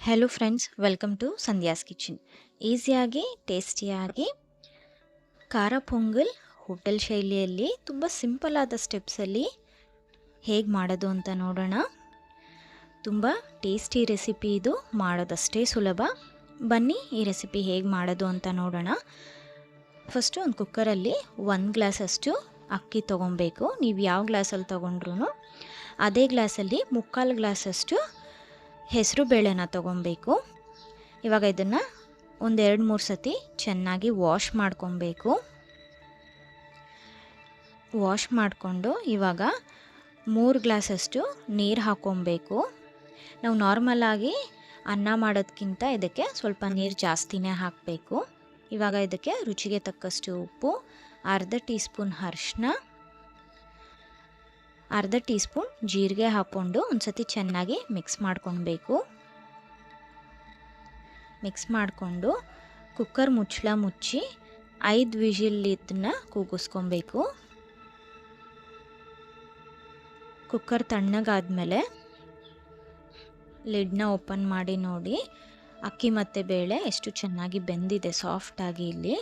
Hello friends welcome to Sandhya's kitchen ಈಸಿಯಾಗಿ ಟೇಸ್ಟಿಯಾಗಿ ಖಾರ ಪೊಂಗಲ್ ಹೋಟೆಲ್ ಶೈಲಿಯಲ್ಲಿ ತುಂಬ ಸಿಂಪಲ್ ಆದ ಸ್ಟೆಪ್ಸಲ್ಲಿ ಹೇಗೆ ಮಾಡೋದು ಅಂತ ನೋಡೋಣ. ತುಂಬ ಟೇಸ್ಟಿ ರೆಸಿಪಿ ಇದು, ಮಾಡೋದಷ್ಟೇ ಸುಲಭ. ಬನ್ನಿ ಈ ರೆಸಿಪಿ ಹೇಗೆ ಮಾಡೋದು ಅಂತ ನೋಡೋಣ. ಫಸ್ಟು ಒಂದು ಕುಕ್ಕರಲ್ಲಿ ಒಂದು ಗ್ಲಾಸಷ್ಟು ಅಕ್ಕಿ ತೊಗೊಬೇಕು. ನೀವು ಯಾವ ಗ್ಲಾಸಲ್ಲಿ ತೊಗೊಂಡ್ರು ಅದೇ ಗ್ಲಾಸಲ್ಲಿ ಮುಕ್ಕಾಲು ಗ್ಲಾಸಷ್ಟು ಹೆಸರು ಬೇಳೆನ ತೊಗೊಬೇಕು. ಇವಾಗ ಇದನ್ನು ಒಂದೆರಡು ಮೂರು ಸತಿ ಚೆನ್ನಾಗಿ ವಾಶ್ ಮಾಡ್ಕೊಬೇಕು. ವಾಶ್ ಮಾಡಿಕೊಂಡು ಇವಾಗ ಮೂರು ಗ್ಲಾಸಷ್ಟು ನೀರು ಹಾಕ್ಕೊಬೇಕು ನಾವು ನಾರ್ಮಲಾಗಿ ಅನ್ನ ಮಾಡೋದಕ್ಕಿಂತ ಇದಕ್ಕೆ ಸ್ವಲ್ಪ ನೀರು ಜಾಸ್ತಿನೇ ಹಾಕಬೇಕು. ಇವಾಗ ಇದಕ್ಕೆ ರುಚಿಗೆ ತಕ್ಕಷ್ಟು ಉಪ್ಪು, ಅರ್ಧ ಟೀ ಸ್ಪೂನ್ ಅರಿಶಿನ ಅರ್ಧ ಟೀ ಸ್ಪೂನ್ ಜೀರಿಗೆ ಹಾಕ್ಕೊಂಡು ಒಂದು ಸತಿ ಚೆನ್ನಾಗಿ ಮಿಕ್ಸ್ ಮಾಡ್ಕೊಳ್ಬೇಕು. ಮಿಕ್ಸ್ ಮಾಡಿಕೊಂಡು ಕುಕ್ಕರ್ ಮುಚ್ಚಳ ಮುಚ್ಚಿ ಐದು ವಿಜಿಲ್ ಇದನ್ನ ಕೂಗಿಸ್ಕೊಬೇಕು ಕುಕ್ಕರ್ ತಣ್ಣಗಾದ್ಮೇಲೆ ಲಿಡ್ನ ಓಪನ್ ಮಾಡಿ ನೋಡಿ, ಅಕ್ಕಿ ಮತ್ತು ಬೇಳೆ ಎಷ್ಟು ಚೆನ್ನಾಗಿ ಬೆಂದಿದೆ ಸಾಫ್ಟಾಗಿ ಇಲ್ಲಿ.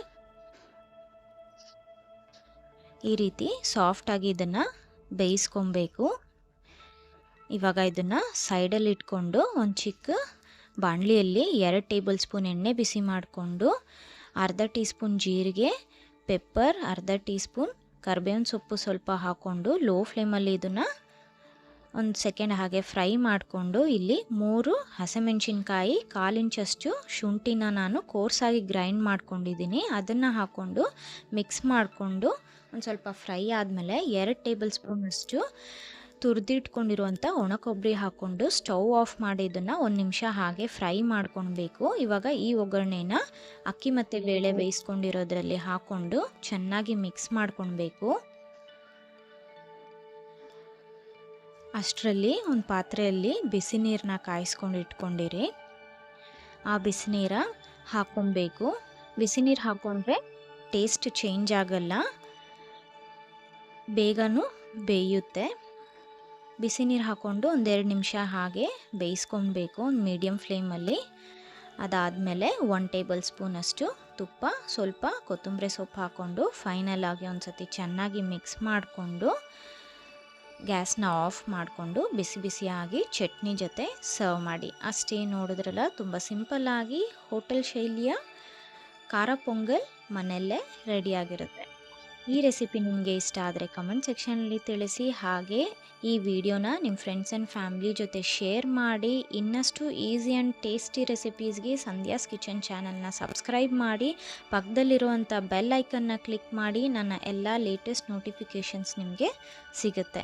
ಈ ರೀತಿ ಸಾಫ್ಟಾಗಿ ಇದನ್ನು ಬೇಯಿಸ್ಕೊಬೇಕು. ಇವಾಗ ಇದನ್ನು ಸೈಡಲ್ಲಿ ಇಟ್ಕೊಂಡು ಒಂದು ಚಿಕ್ಕ ಬಾಣಲಿಯಲ್ಲಿ ಎರಡು ಟೇಬಲ್ ಸ್ಪೂನ್ ಎಣ್ಣೆ ಬಿಸಿ ಮಾಡಿಕೊಂಡು ಅರ್ಧ ಟೀ ಸ್ಪೂನ್ ಜೀರಿಗೆ, ಪೆಪ್ಪರ್, ಅರ್ಧ ಟೀ ಸ್ಪೂನ್ ಕರ್ಬೇವಿನ ಸೊಪ್ಪು ಸ್ವಲ್ಪ ಹಾಕ್ಕೊಂಡು ಲೋ ಫ್ಲೇಮಲ್ಲಿ ಇದನ್ನು ಒಂದು ಸೆಕೆಂಡ್ ಹಾಗೆ ಫ್ರೈ ಮಾಡಿಕೊಂಡು ಇಲ್ಲಿ ಮೂರು ಹಸಿಮೆಣ್ಸಿನ್ಕಾಯಿ ಕಾಲಿಂಚಷ್ಟು ಶುಂಠಿನ ನಾನು ಕೋರ್ಸಾಗಿ ಗ್ರೈಂಡ್ ಮಾಡ್ಕೊಂಡಿದ್ದೀನಿ. ಅದನ್ನು ಹಾಕ್ಕೊಂಡು ಮಿಕ್ಸ್ ಮಾಡಿಕೊಂಡು ಒಂದು ಸ್ವಲ್ಪ ಫ್ರೈ ಆದಮೇಲೆ ಎರಡು ಟೇಬಲ್ ಸ್ಪೂನಷ್ಟು ತುರಿದಿಟ್ಕೊಂಡಿರುವಂಥ ಒಣ ಕೊಬ್ಬರಿ ಹಾಕ್ಕೊಂಡು ಸ್ಟವ್ ಆಫ್ ಮಾಡಿ ಇದನ್ನು ಒಂದು ನಿಮಿಷ ಹಾಗೆ ಫ್ರೈ ಮಾಡ್ಕೊಳ್ಬೇಕು ಇವಾಗ ಈ ಒಗ್ಗರಣೆನ ಅಕ್ಕಿ ಮತ್ತು ಬೇಳೆ ಬೇಯಿಸ್ಕೊಂಡಿರೋದ್ರಲ್ಲಿ ಹಾಕ್ಕೊಂಡು ಚೆನ್ನಾಗಿ ಮಿಕ್ಸ್ ಮಾಡ್ಕೊಳ್ಬೇಕು ಅಷ್ಟರಲ್ಲಿ ಒಂದು ಪಾತ್ರೆಯಲ್ಲಿ ಬಿಸಿ ನೀರನ್ನ ಕಾಯಿಸ್ಕೊಂಡು ಇಟ್ಕೊಂಡಿರಿ. ಆ ಬಿಸಿ ನೀರ ಹಾಕೊಬೇಕು ಬಿಸಿ ನೀರು ಹಾಕೊಂಡ್ರೆ ಟೇಸ್ಟ್ ಚೇಂಜ್ ಆಗಲ್ಲ. ಬೇಗನೂ ಬೇಯುತ್ತೆ. ಬಿಸಿ ನೀರು ಹಾಕ್ಕೊಂಡು ಒಂದೆರಡು ನಿಮಿಷ ಹಾಗೆ ಬೇಯಿಸ್ಕೊಬೇಕು ಒಂದು ಮೀಡಿಯಮ್ ಫ್ಲೇಮಲ್ಲಿ. ಅದಾದಮೇಲೆ ಒನ್ ಟೇಬಲ್ ಸ್ಪೂನಷ್ಟು ತುಪ್ಪ, ಸ್ವಲ್ಪ ಕೊತ್ತಂಬರಿ ಸೊಪ್ಪು ಹಾಕ್ಕೊಂಡು ಫೈನಲ್ ಆಗಿ ಒಂದು ಸತಿ ಚೆನ್ನಾಗಿ ಮಿಕ್ಸ್ ಮಾಡಿಕೊಂಡು ಗ್ಯಾಸ್ನ ಆಫ್ ಮಾಡಿಕೊಂಡು ಬಿಸಿ ಬಿಸಿಯಾಗಿ ಚಟ್ನಿ ಜೊತೆ ಸರ್ವ್ ಮಾಡಿ. ಅಷ್ಟೇ ನೋಡಿದ್ರಲ್ಲ, ತುಂಬ ಸಿಂಪಲ್ಲಾಗಿ ಹೋಟೆಲ್ ಶೈಲಿಯ ಖಾರ ಪೊಂಗಲ್ ಮನೆಯಲ್ಲೇ ರೆಡಿಯಾಗಿರುತ್ತೆ ಈ ರೆಸಿಪಿ ನಿಮಗೆ ಇಷ್ಟ ಆದರೆ ಕಮೆಂಟ್ ಸೆಕ್ಷನಲ್ಲಿ ತಿಳಿಸಿ. ಹಾಗೆ ಈ ವಿಡಿಯೋನ ನಿಮ್ಮ ಫ್ರೆಂಡ್ಸ್ ಆ್ಯಂಡ್ ಫ್ಯಾಮ್ಲಿ ಜೊತೆ ಶೇರ್ ಮಾಡಿ. ಇನ್ನಷ್ಟು ಈಸಿ ಆ್ಯಂಡ್ ಟೇಸ್ಟಿ ರೆಸಿಪೀಸ್ಗೆ ಸಂಧ್ಯಾಸ್ ಕಿಚನ್ ಚಾನಲ್ನ ಸಬ್ಸ್ಕ್ರೈಬ್ ಮಾಡಿ. ಪಕ್ಕದಲ್ಲಿರುವಂಥ ಬೆಲ್ ಐಕನ್ನ ಕ್ಲಿಕ್ ಮಾಡಿ. ನನ್ನ ಎಲ್ಲ ಲೇಟೆಸ್ಟ್ ನೋಟಿಫಿಕೇಷನ್ಸ್ ನಿಮಗೆ ಸಿಗುತ್ತೆ.